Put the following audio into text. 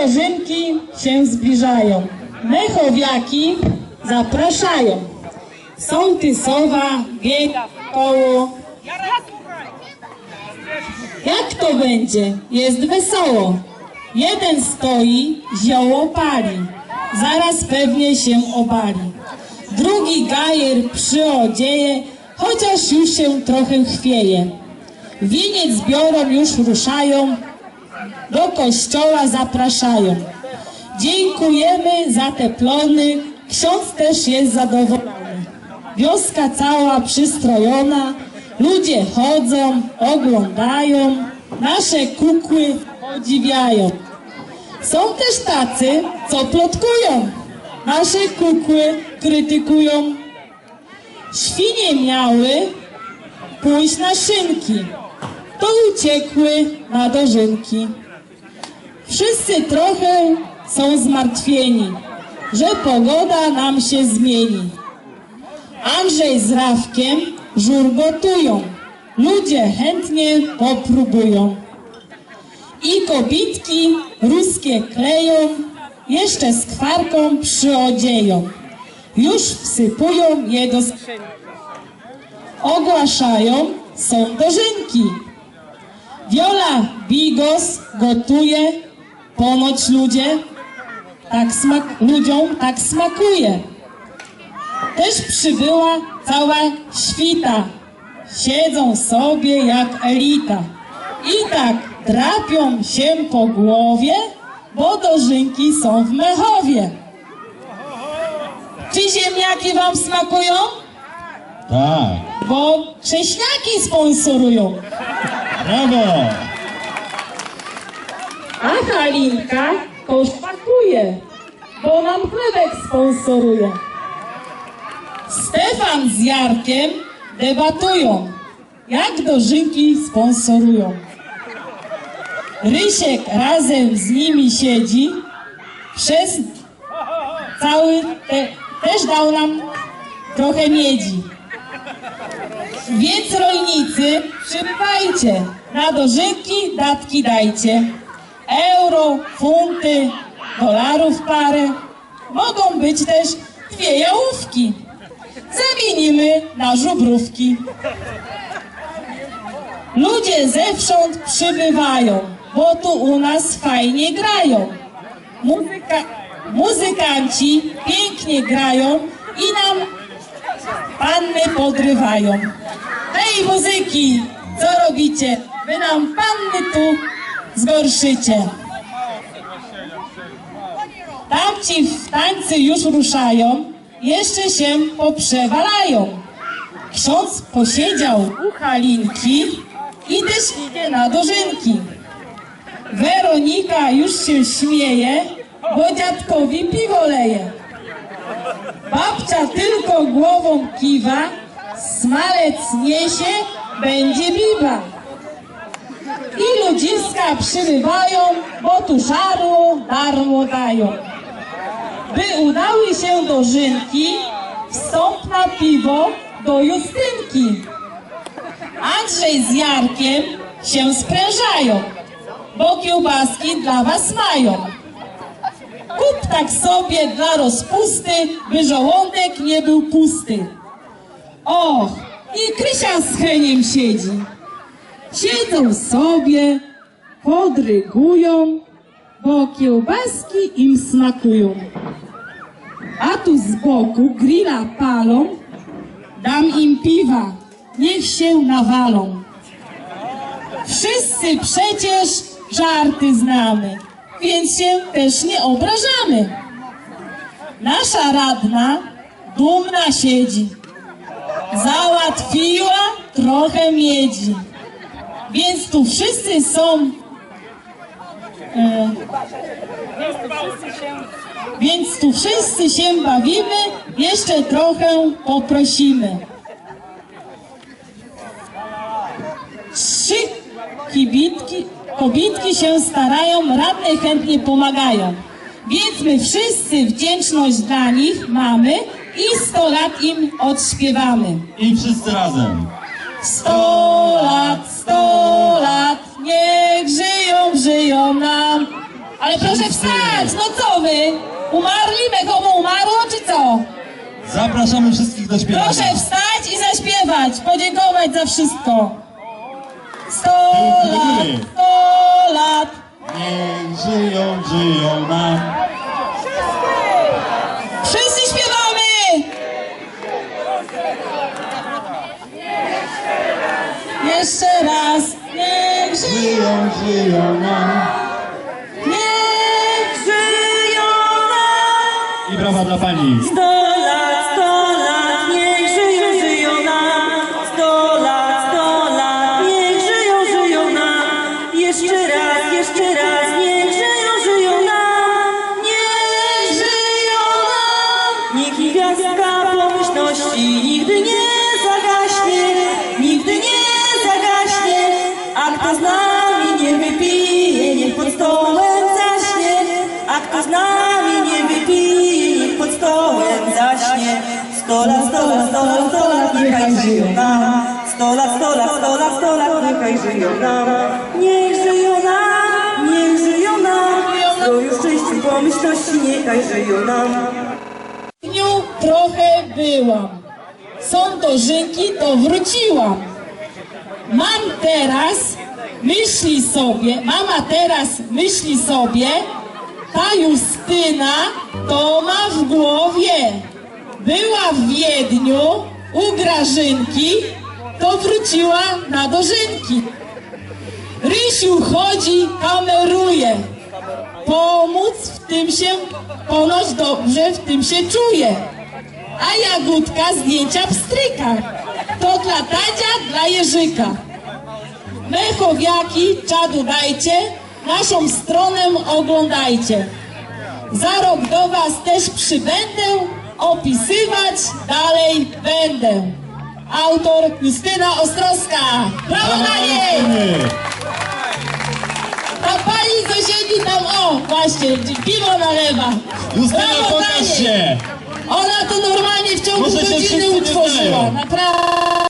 dożynki się zbliżają. Mechowiaki zapraszają. Sołtysowa biega w koło. Jak to będzie? Jest wesoło. Jeden stoi, zioło pali. Zaraz pewnie się obali. Drugi gajer przyodzieje, chociaż już się trochę chwieje. Winiec biorą, już ruszają, do kościoła zapraszają. Dziękujemy za te plony, ksiądz też jest zadowolony. Wioska cała przystrojona, ludzie chodzą, oglądają, nasze kukły podziwiają. Są też tacy, co plotkują, nasze kukły krytykują. Świnie miały pójść na szynki, to uciekły na dożynki. Wszyscy trochę są zmartwieni, że pogoda nam się zmieni. Andrzej z Rawkiem żur gotują, ludzie chętnie popróbują. I kobitki ruskie kleją, jeszcze skwarką przyodzieją. Już wsypują je do skrzynki. Ogłaszają, są dożynki. Wiola Bigos gotuje, ponoć ludzie, tak smak, ludziom tak smakuje. Też przybyła cała świta, siedzą sobie jak elita. I tak drapią się po głowie, bo dożynki są w Mechowie. Czy ziemniaki wam smakują? Tak, Bo cześniaki sponsorują. brawo! A Halinka to szpakuje, bo nam chlebek sponsoruje. Stefan z Jarkiem debatują, jak dożynki sponsorują. Rysiek razem z nimi siedzi, przez cały te, też dał nam trochę miedzi. Więc rolnicy, przybywajcie, na dożynki datki dajcie. Euro, funty, dolarów parę. Mogą być też dwie jałówki. Zamienimy na żubrówki. Ludzie zewsząd przybywają, bo tu u nas fajnie grają. Muzyka, muzykanci pięknie grają i nam panny podrywają. Hej muzyki, co robicie? Wy nam panny tu zgorszycie. Tamci w tańcy już ruszają, jeszcze się poprzewalają. Ksiądz posiedział u Halinki i też idzie na dożynki. Weronika już się śmieje, bo dziadkowi piwo leje. Babcia tylko głową kiwa, smalec niesie, będzie biba. I ludziska przybywają, bo tu żaru darmo dają. By udały się dożynki, wstąp na piwo do Justynki. Andrzej z Jarkiem się sprężają, bo kiełbaski dla was mają. Kup tak sobie dla rozpusty, by żołądek nie był pusty. Och, i Krysia z Heniem siedzi. Siedzą sobie, podrygują, bo kiełbaski im smakują. A tu z boku grilla palą, dam im piwa, niech się nawalą. Wszyscy przecież żarty znamy, więc się też nie obrażamy. Nasza radna dumna siedzi, załatwiła trochę miedzi, więc tu wszyscy są. E, więc tu wszyscy się bawimy, jeszcze trochę poprosimy. Trzy kibitki, kobitki się starają, radne chętnie pomagają. Więc my wszyscy wdzięczność dla nich mamy i 100 lat im odśpiewamy. I wszyscy razem. Sto lat, sto lat, niech żyją, żyją nam. Ale proszę wstać, no co wy? Umarli, me komu umarło, czy co? Zapraszamy wszystkich do śpiewania. Proszę wstać i zaśpiewać, podziękować za wszystko. Sto lat, sto lat. Niech żyją, żyją nam. I brawa dla pani. Sto lat, sto lat, niech żyją, żyją nam. Sto lat, sto lat, niech żyją, żyją nam. Jeszcze raz, jeszcze raz, niech żyją, żyją nam. Niech żyją nam. Niech gwiazdka pomyślności nigdy nie zagaśnie, nigdy nie zagaśnie. A kto z nami nie wypije, niech pod stołem zaśnie. A kto z nami Sto lat, sto lat, sto lat, sto lat, niechaj żyją nam. Sto lat, sto lat, sto lat, sto lat, niechaj żyją nam. Niech żyją nam, niech żyją nam. Zdrowiu, szczęściu, pomyślności, niechaj żyją nam. W dniu trochę byłam. Są dożynki, to wróciłam. Mam teraz, myśli sobie, mama teraz myśli sobie, ta Justyna to ma w głowie. Była w Wiedniu u Grażynki, to wróciła na dożynki. Rysiu chodzi, kameruje. Pomóc w tym się, ponoć dobrze w tym się czuje. A Jagódka zdjęcia pstryka. To dla Tadzia, dla Jerzyka. Mechowiaki, czadu dajcie, naszą stronę oglądajcie. Za rok do Was też przybędę, opisywać dalej będę. Autor Justyna Ostrowska. Brawo na niej! Ta pani co siedzi tam, o właśnie, piwo nalewa. Justyna, Brawo dla pokaż się. Ona to normalnie w ciągu Może godziny utworzyła. Naprawdę.